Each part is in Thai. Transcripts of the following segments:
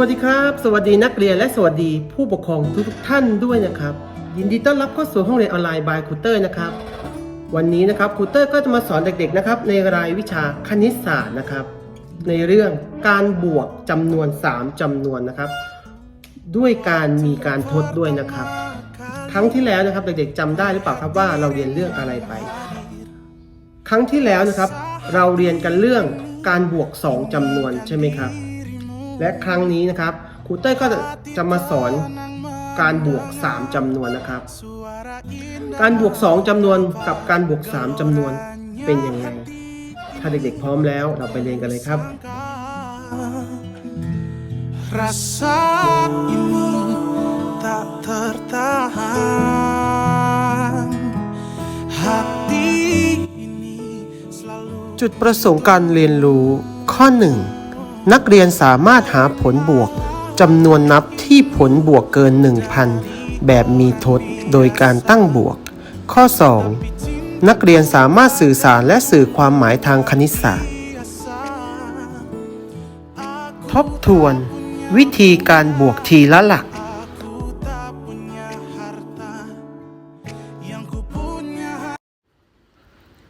สวัสดีครับ สวัสดีนักเรียนและสวัสดีผู้ปกครองทุกท่านด้วยนะครับ ยินดีต้อนรับเข้าสู่ห้องเรียนออนไลน์บายครูเตอร์นะครับ วันนี้นะครับครูเตอร์ก็จะมาสอนเด็กๆนะครับในรายวิชาคณิตศาสตร์นะครับ ในเรื่องการบวกจำนวน 3จำนวนนะครับ ด้วยการมีการทดด้วยนะครับ ครั้งที่แล้วนะครับเด็กๆจำได้หรือเปล่าครับว่าเราเรียนเรื่องอะไรไป ครั้งที่แล้วนะครับ เราเรียนกันเรื่องการบวก 2จำนวนใช่ไหมครับ และครั้งนี้นะครับครูเต้ยก็จะมาสอนการบวก 3จำนวนนะครับ การบวก 2จำนวนกับการบวก 3จำนวนเป็นยังไง ถ้าเด็กๆพร้อมแล้วเราไปเรียนกันเลยครับ Rasa ini tak tertahan Hati ini selalu จุดประสงค์การเรียนรู้ข้อ 1 นักเรียนสามารถหาผลบวกจำนวนนับที่ผลบวกเกิน 1,000 แบบมีทดโดยการตั้งบวก ข้อ 2 นักเรียนสามารถสื่อสารและสื่อความหมายทางคณิตศาสตร์ ทบทวน วิธีการบวกทีละหลัก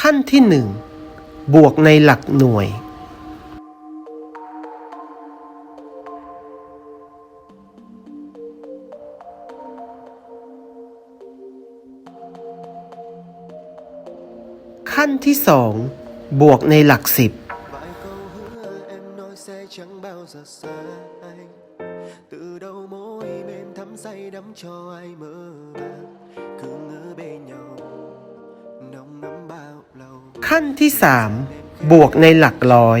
ขั้นที่ 1 บวกในหลักหน่วย ขั้นที่ 2 บวกในหลักสิบ Vài câu hứa em nói sẽ chẳng bao giờ xa anh Từ đầu môi mềm thắm say đắm cho ai mơ màng Cứ ngỡ bên nhau nồng nắm bao lâu ขั้นที่ 3 บวกในหลักร้อย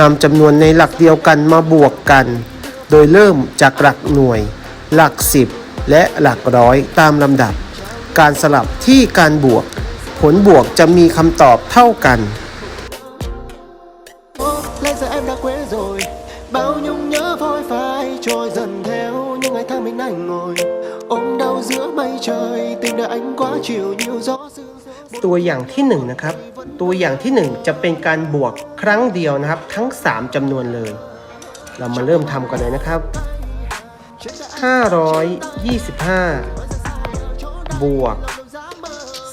นำจำนวนในหลักเดียวกันมาบวกกัน โดยเริ่มจากหลักหน่วย หลักสิบและหลักร้อยตามลำดับ การสลับที่การบวก ผลบวกจะมีคำตอบเท่ากัน Ô, lẽ giờ em đã quên rồi bao nhung nhớ phôi phai trôi dần theo những ngày tháng mình anh ngồi ôm đau giữa mây trời tình đời anh quá chiều nhiều gió sương ตัวอย่างที่1นงนะครับ ตัวอย่างที่ 1 จะเป็นการบวกครั้งเดียวนะครับ ทั้ง 3จำนวนเลย เรามาเริ่มทำกันเลยนะครับ 525 บวก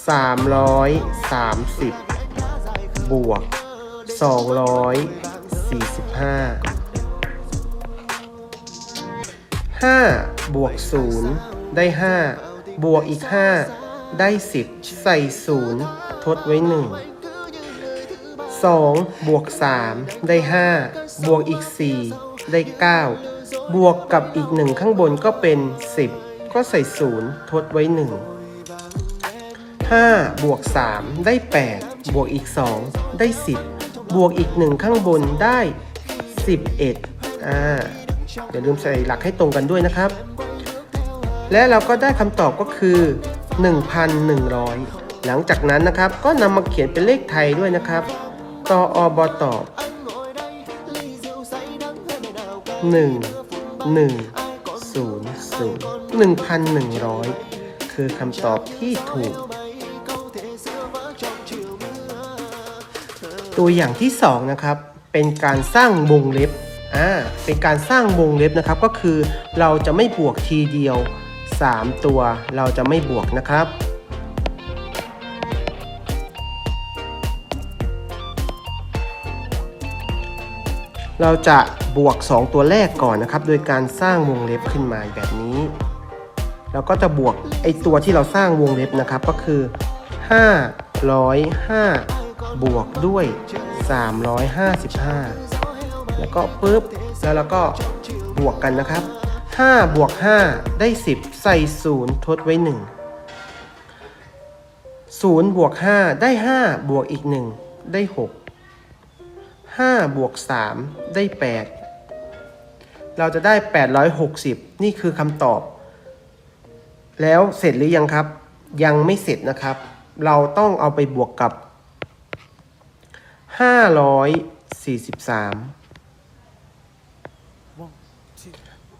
330 บวก 245 5 บวก 0 ได้ 5 บวกอีก 5 ได้10ใส่0ทดไว้1 2บวก3ได้5บวกอีก4ได้9บวกกับอีก1ข้างบนก็เป็น10ก็ใส่0ทดไว้1 5บวก3ได้8บวกอีก2ได้10บวกอีก1ข้างบนได้11อ่าอย่าลืมใส่หลักให้ตรงกันด้วยนะครับ และเราก็ได้คำตอบก็คือ 1,100 หลังจากนั้นนะครับก็นำมาเขียนเป็นเลขไทยด้วยนะครับตออบตอบ1 1 0 0 1,100คือคำตอบที่ถูก ตัวอย่างที่2นะครับ เป็นการสร้างวงเล็บอ่าเป็นการสร้างวงเล็บนะครับก็คือเราจะไม่บวกทีเดียว 3 ตัวเราจะไม่บวกนะครับ เราจะบวก 2 ตัวแรกก่อนนะครับ โดยการสร้างวงเล็บขึ้นมาแบบนี้แล้วก็จะบวกไอตัวที่เราสร้างวงเล็บนะครับก็คือ 505 บวกด้วย 355 แล้วก็ปุ๊บแล้วเราก็บวกกันนะครับ 5บวก5ได้ 10 ใส่ 0 ทดไว้ 1 0บวก5ได้ 5 บวกอีก 1 ได้ 6 5 บวก 3 ได้ 8 เราจะได้ 860 นี่คือคำตอบ แล้วเสร็จหรือยังครับ ยังไม่เสร็จนะครับ เราต้องเอาไปบวกกับ 543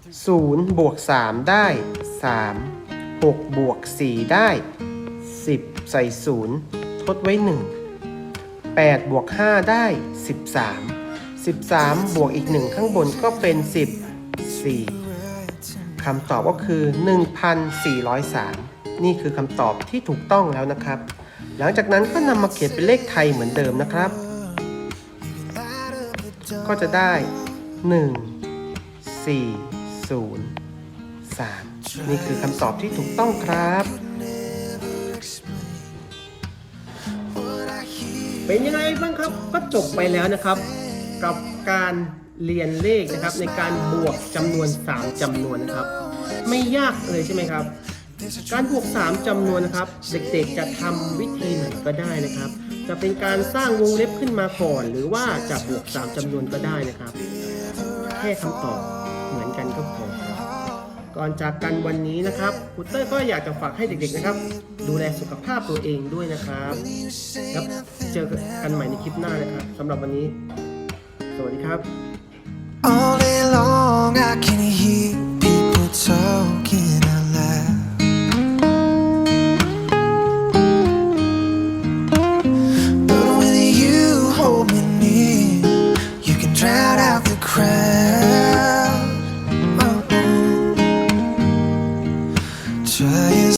0บวก3 ได้ 3 6บวก4 ได้ 10 ใส่ 0 ทดไว้ 1 8 บวก 5 ได้ 13 13 บวกอีก 1 ข้างบนก็เป็น 14คำตอบก็คือ 1,403 นี่คือคำตอบที่ถูกต้องแล้วนะครับ หลังจากนั้นก็นำมาเขียนเป็นเลขไทยเหมือนเดิมนะครับ ก็จะได้ 1 4 3 นี่คือคำตอบที่ถูกต้องครับ เป็นยังไงบ้างครับก็จบไปแล้วนะครับ กับการเรียนเลขนะครับ ในการบวกจำนวน 3จำนวนนะครับ ไม่ยากเลยใช่ไหมครับ การบวก 3จำนวนนะครับ เด็กๆจะทำวิธีไหนก็ได้นะครับ จะเป็นการสร้างวงเล็บขึ้นมาก่อน หรือว่าจะบวก 3จำนวนก็ได้นะครับ แค่คำตอบ ก่อนจากกันวันนี้นะครับคุณเตอร์ก็อยากจะฝากให้เด็กๆนะครับ ดูแลสุขภาพตัวเองด้วยนะครับแล้วเจอกันใหม่ในคลิปหน้านะครับสำหรับวันนี้ สวัสดีครับ All day long I can hear